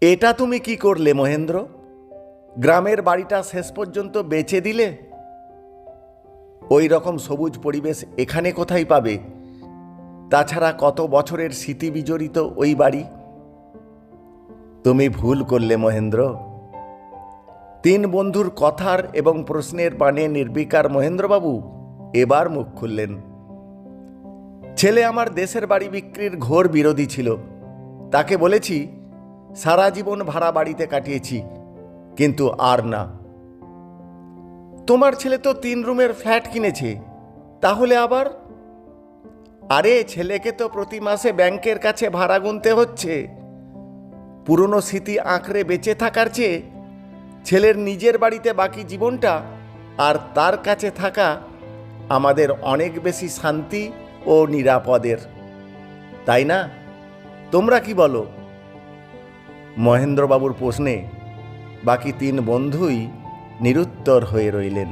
এটা তুমি কি করলে, মহেন্দ্র? গ্রামের বাড়িটা শেষ পর্যন্ত বেচে দিলে? ওই রকম সবুজ পরিবেশ এখানে কোথায় পাবে? তাছাড়া কত বছরের স্মৃতি বিজড়িত ওই বাড়ি? তুমি ভুল করলে, মহেন্দ্র। তিন বন্ধুর কথার এবং প্রশ্নের পানে নির্বিকার মহেন্দ্রবাবু এবার মুখ খুললেন। ছেলে আমার দেশের বাড়ি বিক্রির ঘোর বিরোধী ছিল। তাকে বলেছি সারা জীবন ভাড়া বাড়িতে কাটিয়েছি, কিন্তু আর না। তোমার ছেলে তো তিন রুমের ফ্ল্যাট কিনেছে, তাহলে আবার? আরে, ছেলেকে তো প্রতি মাসে ব্যাংকের কাছে ভাড়া গুনতে হচ্ছে। পুরনো স্মৃতি আঁকড়ে বেঁচে থাকার চেয়ে ছেলের নিজের বাড়িতে বাকি জীবনটা আর তার কাছে থাকা আমাদের অনেক বেশি শান্তি ও নিরাপদের। তাই না? তোমরা কি বলো? মহেন্দ্রবাবুর প্রশ্নে বাকি তিন বন্ধুই নিরুত্তর হয়ে রইলেন।